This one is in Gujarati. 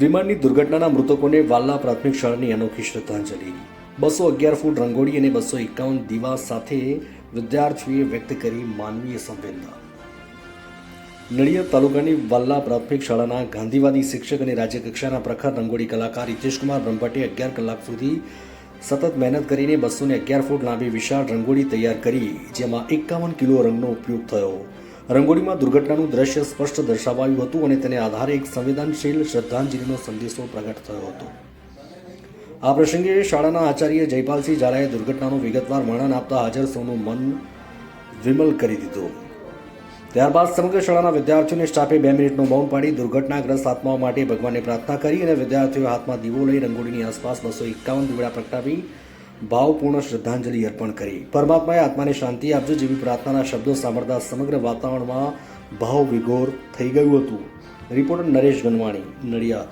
વિમાનની દુર્ઘટનાના મૃતકોને વાલ્લા પ્રાથમિક શાળાની અનોખી શ્રદ્ધાંજલિ. બસો અગિયાર ફૂટ રંગોળી અને બસો એકાવન દીવા સાથે વિદ્યાર્થીઓએ વ્યક્ત કરી માનવીય સંવેદના. નડિયાદ તાલુકાની વાલ્લા પ્રાથમિક શાળાના ગાંધીવાદી શિક્ષક અને રાજ્યકક્ષાના પ્રખર રંગોળી કલાકાર હિતેશકુમાર બ્રહ્મભટ્ટે અગિયાર કલાક સુધી સતત મહેનત કરીને બસોને અગિયાર ફૂટ લાંબી વિશાળ રંગોળી તૈયાર કરી, જેમાં એકાવન કિલો રંગનો ઉપયોગ થયો. રંગોળીમાં દુર્ઘટનાનું દ્રશ્ય સ્પષ્ટ દર્શાવાયું હતું અને તેને આધારે એક સંવેદનશીલ શ્રદ્ધાંજલિનો સંદેશો પ્રગટ થયો હતો. આ પ્રસંગે શાળાના આચાર્ય જયપાલસિંહ ઝાલાએ દુર્ઘટનાનું વિગતવાર વર્ણન આપતા હાજર સૌનું મન વિમલ કરી દીધું. ત્યારબાદ સમગ્ર શાળાના વિદ્યાર્થીઓને સ્ટાફે બે મિનિટનું મૌન પાડી દુર્ઘટનાગ્રસ્ત આત્માઓ માટે ભગવાનને પ્રાર્થના કરી અને વિદ્યાર્થીઓએ હાથમાં દીવો લઈ રંગોળીની આસપાસ બસો એકાવન દીવડા પ્રગટાવી ભાવપૂર્ણ શ્રદ્ધાંજલિ અર્પણ કરી. પરમાત્માએ આત્માને શાંતિ આપજો જેવી પ્રાર્થનાના શબ્દો સાંભળતા સમગ્ર વાતાવરણમાં ભાવ વિઘોર થઈ ગયું હતું. રિપોર્ટર નરેશ ગનવાણી, નડિયાદ.